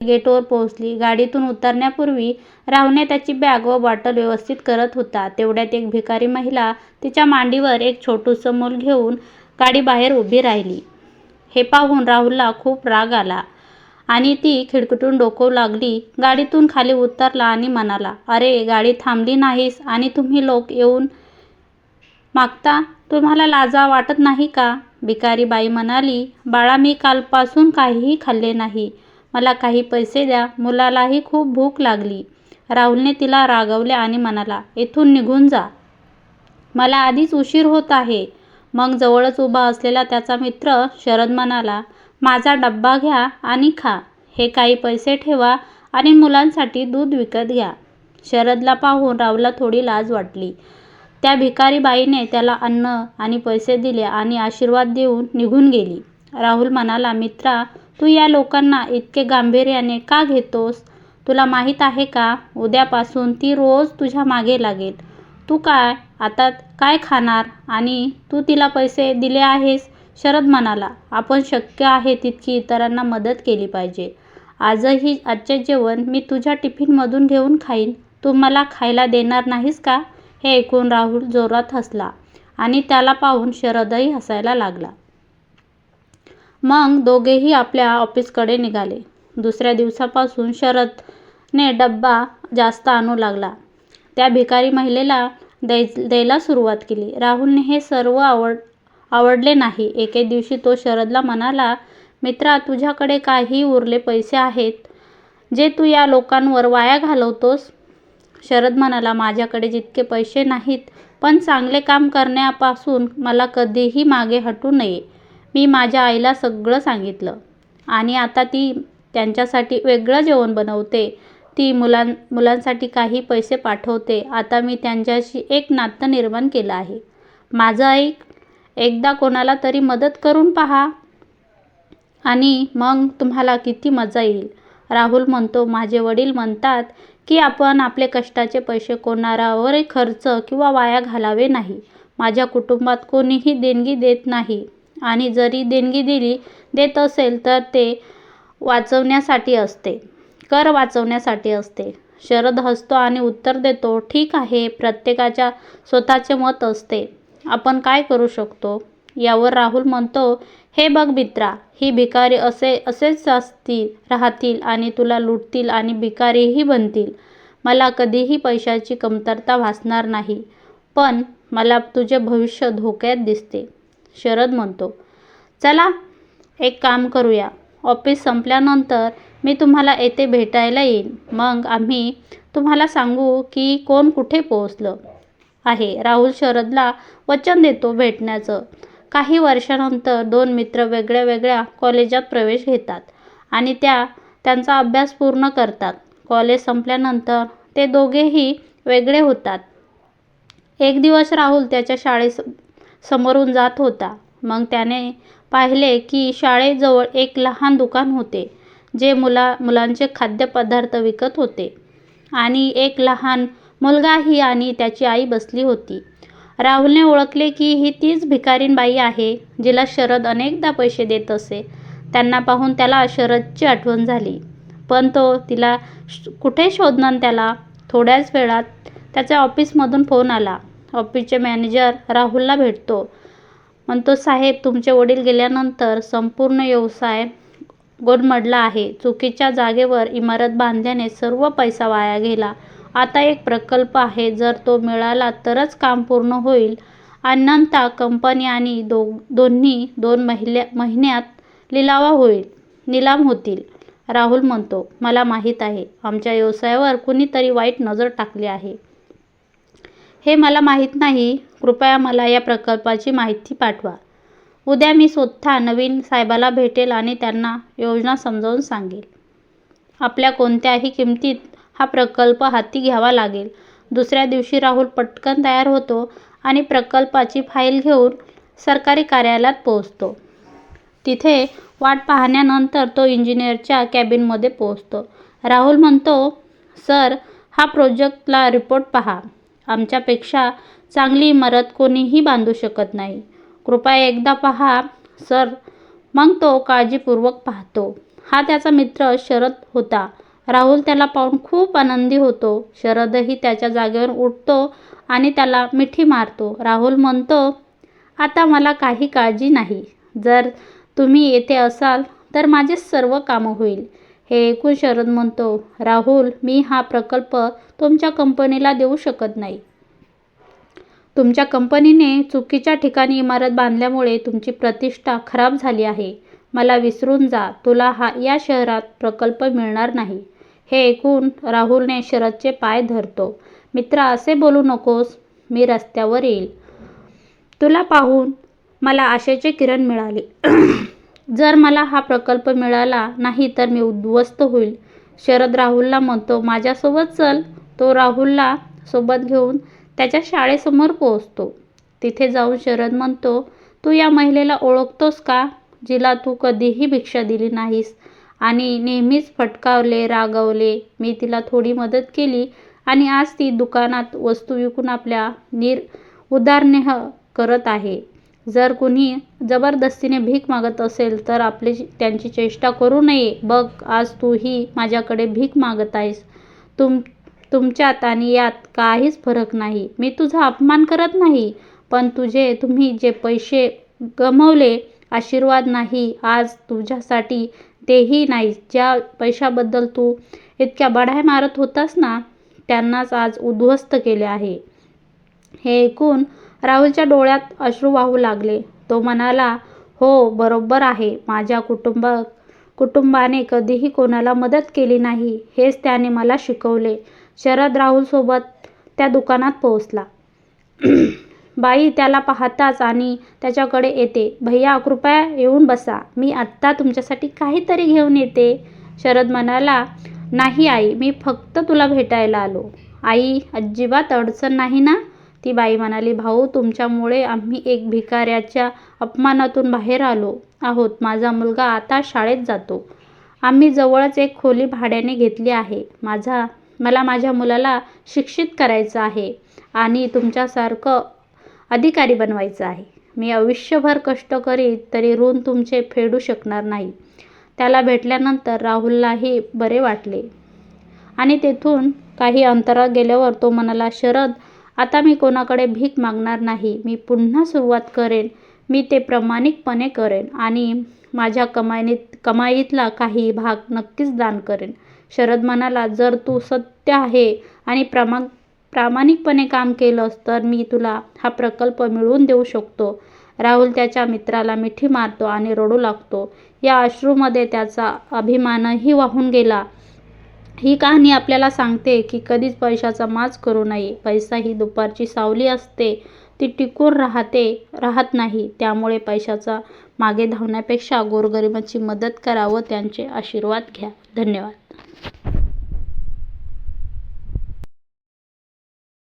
गेटवर पोहोचली. गाडीतून उतरण्यापूर्वी राहुने त्याची बॅग व बॉटल व्यवस्थित करत होता तेवढ्यात एक भिकारी महिला तिच्या मांडीवर एक छोटूसं मूल घेऊन गाडीबाहेर उभी राहिली. हे पाहून राहुलला खूप राग आला आणि ती खिडकीतून डोकं लागली. गाडीतून खाली उतरला आणि म्हणाला, "अरे, गाडी थांबली नाहीस आणि तुम्ही लोक येऊन मागता? तुम्हाला लाजा वाटत नाही का? " भिकारी बाई म्हणाली, "बाळा, मी कालपासून काहीही खाल्ले नाही. मला काही पैसे द्या. मुलालाही खूप भूक लागली. " राहुलने तिला रागवले आणि म्हणाला, येथून निघून जा. मला आधीच उशीर होत आहे. " मग जवळच उभा असलेला त्याचा मित्र शरद म्हणाला, "माझा डब्बा घ्या आणि खा. हे काही पैसे ठेवा आणि मुलांसाठी दूध विकत घ्या. " शरदला पाहून राहुलला थोडी लाज वाटली. त्या भिकारी बाईने त्याला अन्न आणि पैसे दिले आणि आशीर्वाद देऊन निघून गेली. राहुल म्हणाला, "मित्रा, तू या लोकांना इतके गांभीर्याने का घेतोस? तुला माहीत आहे का, उद्यापासून ती रोज तुझ्या मागे लागेल. तू काय आता काय खाणार आणि तू तिला पैसे दिले आहेस? " शरद म्हणाला, "आपण शक्य आहे तितकी इतरांना मदत केली पाहिजे. आजही आजचे जेवण मी तुझ्या टिफिनमधून घेऊन खाईन. तू मला खायला देणार नाहीस का? " हे ऐकून राहुल जोरात हसला आणि त्याला पाहून शरदही हसायला लागला. मग दोघेही आपल्या ऑफिसकडे निघाले. दुसऱ्या दिवसापासून शरदने डब्बा जास्त आणू लागला. त्या भिकारी महिलेला द्यायला सुरुवात केली. राहुलने हे सर्व आवड आवडले नाही. एके दिवशी तो शरदला म्हणाला, "मित्रा, तुझ्याकडे काही उरले पैसे आहेत, जे तू या लोकांवर वाया घालवतोस? " शरद म्हणाला, "माझ्याकडे जितके पैसे नाहीत, पण चांगले काम करण्यापासून मला कधीही मागे हटू नये. मी माझ्या आईला सगळं सांगितलं आणि आता ती त्यांच्यासाठी वेगळं जेवण बनवते. ती मुलां मुलांसाठी काही पैसे पाठवते. आता मी त्यांच्याशी एक नातं निर्माण केलं आहे. माझं ऐक. एकदा कोणाला तरी मदत करून पहा आणि मग तुम्हाला किती मजा येईल. " राहुल म्हणतो, "माझे वडील म्हणतात की आपण आपले कष्टाचे पैसे कोणावरही खर्च किंवा वाया घालावे नाही. माझ्या कुटुंबात कोणीही देणगी देत नाही आणि जरी देणगी दिली देत असेल तर ते वाचवण्यासाठी असते कर वाचवण्यासाठी असते. " शरद हसतो आणि उत्तर देतो, "ठीक आहे. प्रत्येकाच्या स्वतःचे मत असते. आपण काय करू शकतो? " यावर राहुल म्हणतो, "हे बघ मित्रा, ही भिकारी असे असेच असतील राहतील आणि तुला लुटतील आणि भिकारीही बनतील. मला कधीही पैशाची कमतरता भासणार नाही, पण मला तुझे भविष्य धोक्यात दिसते. " शरद म्हणतो, "चला एक काम करूया. ऑफिस संपल्यानंतर मी तुम्हाला येथे भेटायला येईन. मग आम्ही तुम्हाला सांगू की कोण कुठे पोहोचलं आहे. " राहुल शरदला वचन देतो भेटण्याचं. काही वर्षानंतर दोन मित्र वेगळ्या वेगळ्या कॉलेजात प्रवेश घेतात आणि त्या त्यांचा अभ्यास पूर्ण करतात. कॉलेज संपल्यानंतर ते दोघेही वेगळे होतात. एक दिवस राहुल त्याच्या समोरून जात होता. मग त्याने पाहिले की शाळेजवळ एक लहान दुकान होते, जे मुला मुलांचे खाद्यपदार्थ विकत होते आणि एक लहान मुलगाही आणि त्याची आई बसली होती. राहुलने ओळखले की ही तीच भिकारीण बाई आहे, जिला शरद अनेकदा पैसे देत असे. त्यांना पाहून त्याला शरदची आठवण झाली. पण तो तिला कुठे शोधणार त्याला? थोड्याच वेळात त्याच्या ऑफिसमधून फोन आला. ऑफिसचे मॅनेजर राहुलला भेटतो. म्हणतो, "साहेब, तुमचे वडील गेल्यानंतर संपूर्ण व्यवसाय कोलमडला आहे. चुकीच्या जागेवर इमारत बांधल्याने सर्व पैसा वाया गेला. आता एक प्रकल्प आहे. जर तो मिळाला तरच काम पूर्ण होईल. अनंता कंपनी आणि दो दोन्ही दोन महिल्या महिन्यात लिलावा होईल निलाम होतील. " राहुल म्हणतो, "मला माहीत आहे. आमच्या व्यवसायावर कुणीतरी वाईट नजर टाकली आहे. हे मला माहीत नाही. कृपया मला या प्रकल्पाची माहिती पाठवा. उद्या मी स्वतः नवीन साहेबाला भेटेल आणि त्यांना योजना समजावून सांगेल आपल्या कोणत्याही किमतीत हा प्रकल्प हाती घ्यावा लागेल. " दुसऱ्या दिवशी राहुल पटकन तयार होतो आणि प्रकल्पाची फाईल घेऊन सरकारी कार्यालयात पोहोचतो. तिथे वाट पाहण्यानंतर तो इंजिनियरच्या कॅबिनमध्ये पोहोचतो. राहुल म्हणतो, "सर, हा प्रोजेक्टला रिपोर्ट पहा. आमच्यापेक्षा चांगली इमारत कोणीही बांधू शकत नाही. कृपया एकदा पहा. " सर. मग तो काळजीपूर्वक पाहतो. हा त्याचा मित्र शरद होता राहुल त्याला पाहून खूप आनंदी होतो शरदही त्याच्या जागेवर उठतो आणि त्याला मिठी मारतो राहुल म्हणतो आता मला काही काळजी नाही जर तुम्ही येथे असाल तर माझे सर्व कामं होईल हे ऐकून शरद म्हणतो राहुल मी हा प्रकल्प तुमच्या कंपनीला देऊ शकत नाही. तुमच्या कंपनीने चुकीच्या ठिकाणी इमारत बांधल्यामुळे तुमची प्रतिष्ठा खराब झाली आहे. मला विसरून जा तुला हा या शहरात प्रकल्प मिळणार नाही. हे ऐकून राहुलने शरदचे पाय धरतो. मित्रा असे बोलू नकोस. मी रस्त्यावर येईल. तुला पाहून मला आशेचे किरण मिळाले. जर मला हा प्रकल्प मिळाला नाही तर मी उद्ध्वस्त होईल. शरद राहुलला म्हणतो माझ्यासोबत चल. तो राहुलला सोबत घेऊन त्याच्या शाळेसमोर पोहोचतो. तिथे जाऊन शरद म्हणतो तू या महिलेला ओळखतोस का? जिला तू कधीही भिक्षा दिली नाहीस. आणि नेहमीच फटकावले रागवले मी तिला थोडी मदत केली आणि आज ती दुकानात वस्तू विकून आपल्या निर उदारनेह करत आहे. जर कुणी जबरदस्तीने भीक मागत असेल तर आपली त्यांची चेष्टा करू नये. बघ आज तूही माझ्याकडे भीक मागत आहेस. तुम तुमच्यात आणि यात काहीच फरक नाही. मी तुझा अपमान करत नाही पण तुझे तुम्ही जे पैसे गमवले आशीर्वाद नाही. आज तुझ्यासाठी तेही नाही. ज्या पैशाबद्दल तू इतक्या बढाय मारत होतास ना त्यांनाच आज उद्ध्वस्त केले आहे. हे ऐकून राहुलच्या डोळ्यात अश्रू वाहू लागले. तो म्हणाला हो बरोबर आहे. माझ्या कुटुंब कुटुंबाने कधीही कोणाला मदत केली नाही. हेच त्याने मला शिकवले. शरद राहुलसोबत त्या दुकानात पोहोचला. बाई त्याला पाहताच आणि त्याच्याकडे येते. भैया कृपया येऊन बसा. मी आत्ता तुमच्यासाठी काहीतरी घेऊन येते. शरद म्हणाला नाही आई मी फक्त तुला भेटायला आलो. आई अजिबात अडचण नाही ना? ती बाई म्हणाली भाऊ तुमच्यामुळे आम्ही एक भिकाऱ्याच्या अपमानातून बाहेर आलो आहोत. माझा मुलगा आता शाळेत जातो. आम्ही जवळच एक खोली भाड्याने घेतली आहे. माझा मला माझ्या मुलाला शिक्षित करायचं आहे आणि तुमच्यासारखं अधिकारी बनवायचं आहे. मी आयुष्यभर कष्ट करीत तरी ऋण तुमचे फेडू शकणार नाही. त्याला भेटल्यानंतर राहुललाही बरे वाटले. आणि तेथून काही अंतरात गेल्यावर तो म्हणाला शरद आता मी कोणाकडे भीक मागणार नाही मी पुन्हा सुरुवात करेन मी ते प्रामाणिकपणे करेन आणि माझ्या कमाईत कमाईतला काही भाग नक्कीच दान करेन. शरद म्हणाला जर तू सत्य आहे आणि प्रमा प्रामाणिकपणे काम केलंस तर मी तुला हा प्रकल्प मिळवून देऊ शकतो. राहुल त्याच्या मित्राला मिठी मारतो आणि रडू लागतो. या अश्रूमध्ये त्याचा अभिमानही वाहून गेला. ही कहाणी आपल्याला सांगते की कधीच पैशाचा माज करू नये. पैसा ही दुपारची सावली असते. ती टिकून राहते राहत नाही. त्यामुळे पैशाचा मागे धावण्यापेक्षा गोरगरिबांची मदत करा व त्यांचे आशीर्वाद घ्या. धन्यवाद.